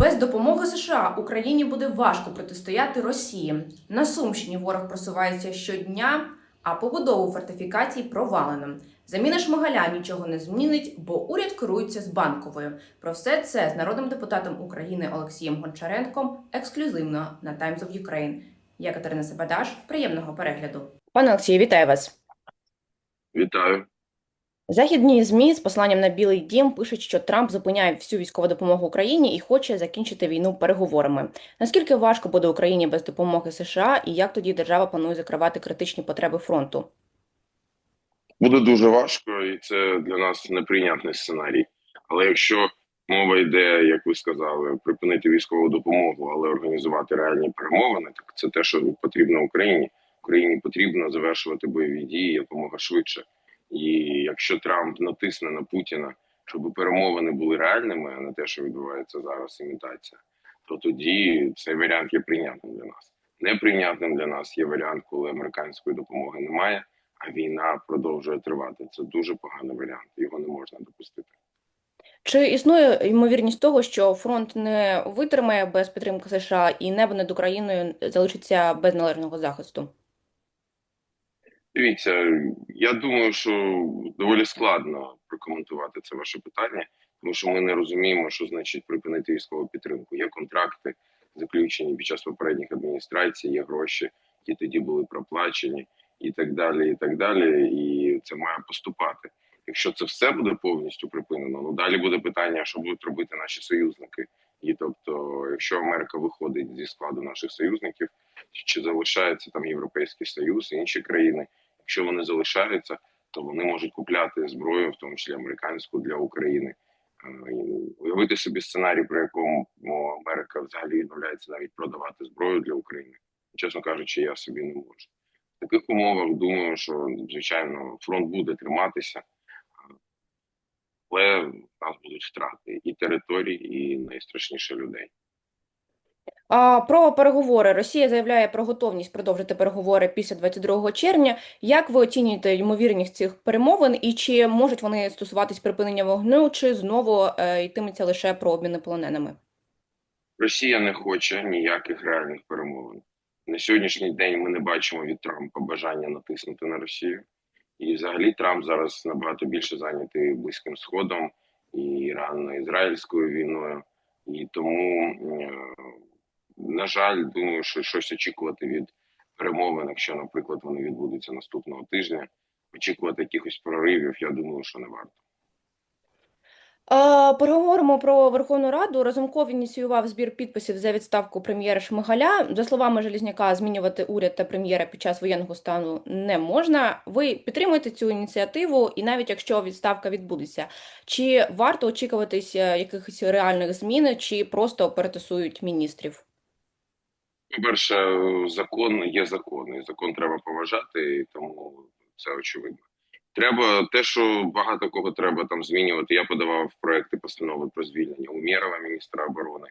Без допомоги США Україні буде важко протистояти Росії. На Сумщині ворог просувається щодня, а побудову фортифікацій провалено. Заміна шмигаля нічого не змінить, бо уряд керується з банковою. Про все це з народним депутатом України Олексієм Гончаренком ексклюзивно на Times of Ukraine. Я Катерина Сабадаш. Приємного перегляду. Пане Олексію, вітаю вас. Вітаю. Західні ЗМІ з посиланням на Білий Дім пишуть, що Трамп зупиняє всю військову допомогу Україні і хоче закінчити війну переговорами. Наскільки важко буде Україні без допомоги США, і як тоді держава планує закривати критичні потреби фронту? Буде дуже важко, і це для нас неприйнятний сценарій. Але якщо мова йде, як ви сказали, припинити військову допомогу, але організувати реальні перемовини, так це те, що потрібно Україні. Україні потрібно завершувати бойові дії якомога швидше. І якщо Трамп натисне на Путіна, щоб перемовини були реальними, а не те, що відбувається зараз, імітація, то тоді цей варіант є прийнятним для нас. Неприйнятним для нас є варіант, коли американської допомоги немає, а війна продовжує тривати. Це дуже поганий варіант. Його не можна допустити. Чи існує ймовірність того, що фронт не витримає без підтримки США і небо над Україною залишиться без належного захисту? Дивіться, я думаю, що доволі складно прокоментувати це ваше питання, тому що ми не розуміємо, що значить припинити військову підтримку. Є контракти, заключені під час попередніх адміністрацій, є гроші, які тоді були проплачені, і так далі. І так далі. І це має поступати. Якщо це все буде повністю припинено, ну далі буде питання, що будуть робити наші союзники. І тобто, якщо Америка виходить зі складу наших союзників, чи залишається там Європейський Союз і інші країни, якщо вони залишаються, то вони можуть купляти зброю, в тому числі американську для України. Е, Уявити собі сценарій, при якому Америка взагалі відмовляється навіть продавати зброю для України. Чесно кажучи, я собі не можу. В таких умовах думаю, що звичайно фронт буде триматися, але в нас будуть втрати і територій, і найстрашніше людей. А про переговори Росія заявляє про готовність продовжити переговори після 22 червня. Як ви оцінюєте ймовірність цих перемовин, і чи можуть вони стосуватись припинення вогню, чи знову е, йтиметься лише про обміни полоненими? Росія не хоче ніяких реальних перемовин. На сьогоднішній день ми не бачимо від Трампа бажання натиснути на Росію. І взагалі Трамп зараз набагато більше зайнятий Близьким Сходом і рано-ізраїльською війною. І тому, е, на жаль, думаю, що щось очікувати від перемовин, якщо, наприклад, вони відбудуться наступного тижня, очікувати якихось проривів, я думаю, що не варто. Е, Поговоримо про Верховну Раду. Разумков ініціював збір підписів за відставку прем'єра Шмигаля. За словами Желізняка, змінювати уряд та прем'єра під час воєнного стану не можна. Ви підтримуєте цю ініціативу, і навіть якщо відставка відбудеться, чи варто очікуватись е, якихось реальних змін, чи просто перетасують міністрів? По-перше, закон є закон, і закон треба поважати, і тому це очевидно. Треба те, що багато кого треба там змінювати. Я подавав проекти постанови про звільнення Умєрова, міністра оборони.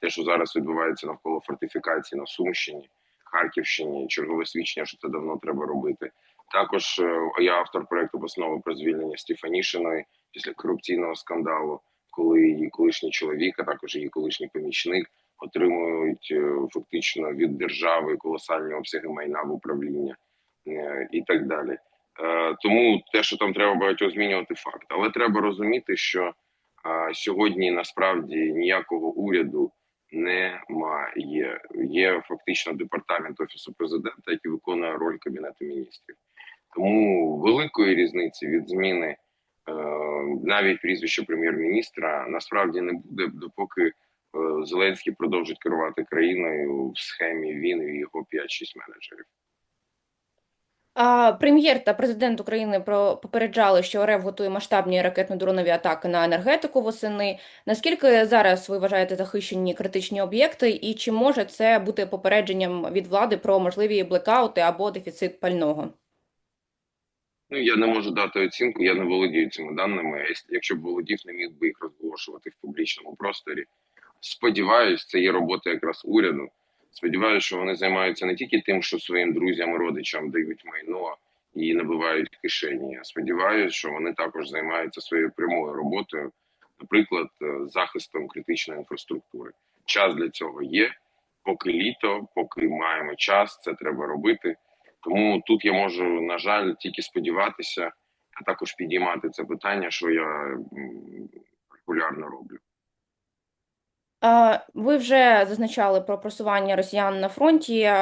Те, що зараз відбувається навколо фортифікації на Сумщині, Харківщині, чергове свідчення, що це давно треба робити. Також е, я автор проекту постанови про звільнення Стефанішиної після корупційного скандалу, коли її колишній чоловік, а також її колишній помічник отримують е, фактично від держави колосальні обсяги майна в управління е, і так далі. Е, Тому те, що там треба багатьох змінювати, факт. Але треба розуміти, що е, сьогодні насправді ніякого уряду немає. Є фактично департамент офісу президента, який виконує роль кабінету міністрів. Тому великої різниці від зміни е, навіть прізвища прем'єр-міністра насправді не буде, допоки Зеленський продовжить керувати країною в схемі він і його 5-6 менеджерів. Прем'єр та президент України попереджали, що РФ готує масштабні ракетно-дронові атаки на енергетику восени. Наскільки зараз ви вважаєте захищені критичні об'єкти, і чи може це бути попередженням від влади про можливі блекаути або дефіцит пального? Ну я не можу дати оцінку, я не володію цими даними. Якщо б володів, не міг би їх розголошувати в публічному просторі. Сподіваюсь, це є робота якраз уряду. Сподіваюся, що вони займаються не тільки тим, що своїм друзям родичам дають майно і набивають кишені. Я сподіваюся, що вони також займаються своєю прямою роботою, наприклад, захистом критичної інфраструктури. Час для цього є. Поки літо, поки маємо час, це треба робити. Тому тут я можу, на жаль, тільки сподіватися, а також підіймати це питання, що я регулярно роблю. Ви вже зазначали про просування росіян на фронті.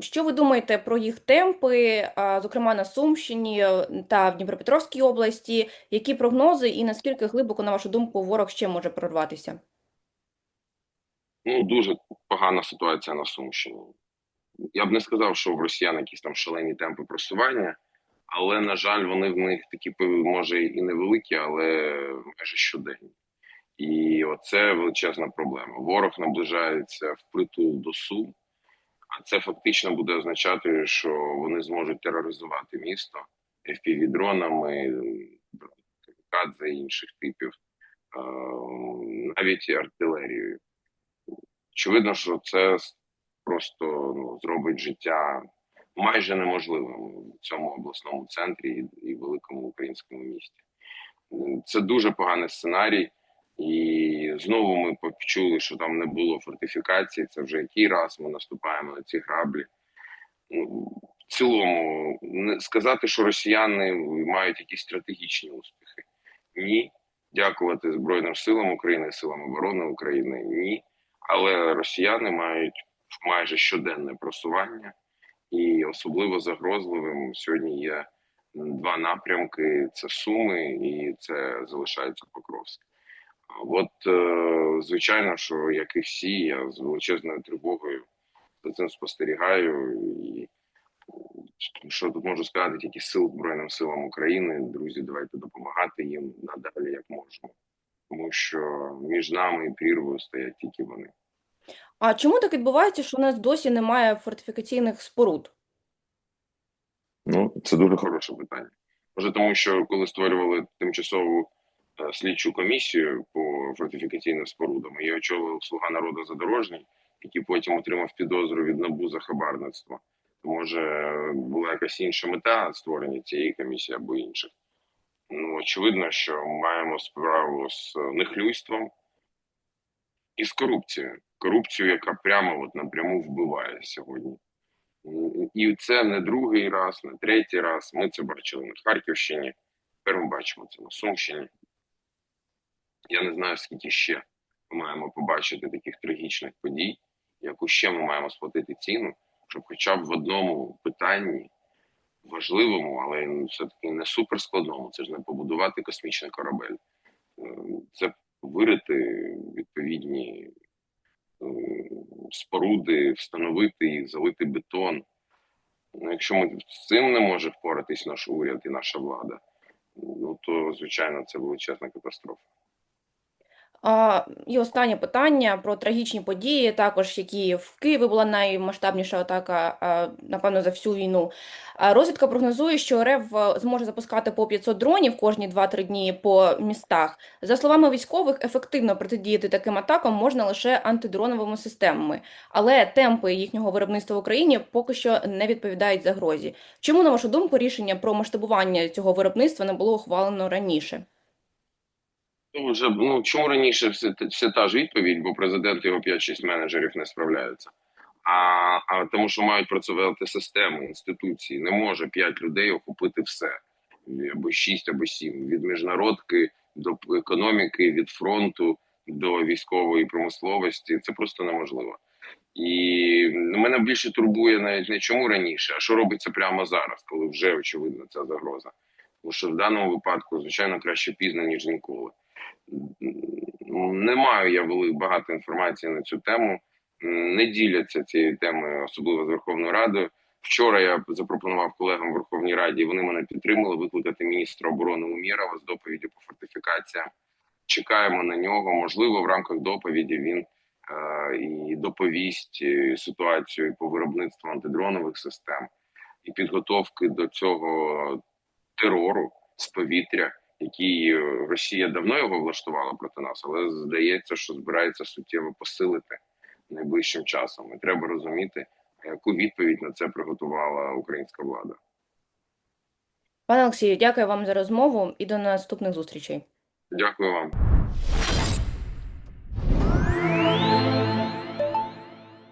Що ви думаєте про їх темпи, зокрема на Сумщині та в Дніпропетровській області? Які прогнози і наскільки глибоко, на вашу думку, ворог ще може прорватися? Ну, дуже погана ситуація на Сумщині. Я б не сказав, що в росіян якісь там шалені темпи просування, але, на жаль, вони в них такі, може, і невеликі, але майже щоденні. І оце величезна проблема. Ворог наближається впритул до Сум, а це фактично буде означати, що вони зможуть тероризувати місто FPV-дронами, камікадзе інших типів, навіть артилерією. Очевидно, що це просто ну, зробить життя майже неможливим в цьому обласному центрі і великому українському місті. Це дуже поганий сценарій, і знову ми почули, що там не було фортифікації. Це вже який раз ми наступаємо на ці граблі. Ну, В цілому, сказати, що росіяни мають якісь стратегічні успіхи. Ні. Дякувати Збройним силам України, силам оборони України. Ні. Але росіяни мають майже щоденне просування, і особливо загрозливим сьогодні є два напрямки: це Суми і це залишається Покровськ. От, е, звичайно, що як і всі, я з величезною тривогою за цим спостерігаю. І що тут можу сказати, тільки сил Збройним силам України. Друзі, давайте допомагати їм надалі як можемо. Тому що між нами і прірвою стоять тільки вони. А чому так відбувається, що у нас досі немає фортифікаційних споруд? Ну, це дуже хороше питання. Може, тому що коли створювали тимчасову слідчу комісію по фортифікаційним спорудам, її очолив слуга народу задорожній, який потім отримав підозру від НАБУ за хабарництво. Може, була якась інша мета створення цієї комісії або інших. Ну, очевидно, що маємо справу з нехлюйством і з корупцією. Корупцією, яка прямо от напряму вбиває сьогодні. І це не другий раз, не третій раз. Ми це бачили на Харківщині. Тепер ми бачимо це на Сумщині. Я не знаю, скільки ще ми маємо побачити таких трагічних подій, яку ще ми маємо сплатити ціну, щоб хоча б в одному питанні, важливому, але все-таки не суперскладному, це ж не побудувати космічний корабель. Е, Це вирити відповідні е, споруди, встановити їх, залити бетон. Ну, якщо ми з цим не може впоратись наш уряд і наша влада, ну то звичайно це величезна катастрофа. І останнє питання про трагічні події, також які в Києві була наймасштабніша атака, напевно, за всю війну. Розвідка прогнозує, що РФ зможе запускати по 500 дронів кожні 2-3 дні по містах. За словами військових, ефективно протидіяти таким атакам можна лише антидроновими системами, але темпи їхнього виробництва в Україні поки що не відповідають загрозі. Чому, на вашу думку, рішення про масштабування цього виробництва не було ухвалено раніше? Ну, вже ну чому раніше все, все та ж відповідь, бо президент його 5-6 менеджерів не справляються. А, а тому, що мають працювати системи, інституції, не може 5 людей охопити все або 6, або 7. від міжнародки до економіки, від фронту до військової промисловості. Це просто неможливо. І мене більше турбує навіть не чому раніше, а що робиться прямо зараз, коли вже очевидно ця загроза. Тому що в даному випадку, звичайно, краще пізно ніж ніколи. Не маю я вели багато інформації на цю тему. Не діляться цією темою, особливо з Верховною Радою. Вчора я запропонував колегам в Верховній Раді. Вони мене підтримали викликати міністра оборони Умєрова з доповіді по фортифікаціям. Чекаємо на нього. Можливо, в рамках доповіді він е, і доповість е, ситуацію по виробництву антидронових систем і підготовки до цього терору з повітря який е, Росія давно його влаштувала проти нас, але здається, що збирається суттєво посилити найближчим часом. І треба розуміти, яку відповідь на це приготувала українська влада. Пане Олексію, дякую вам за розмову і до наступних зустрічей. Дякую вам.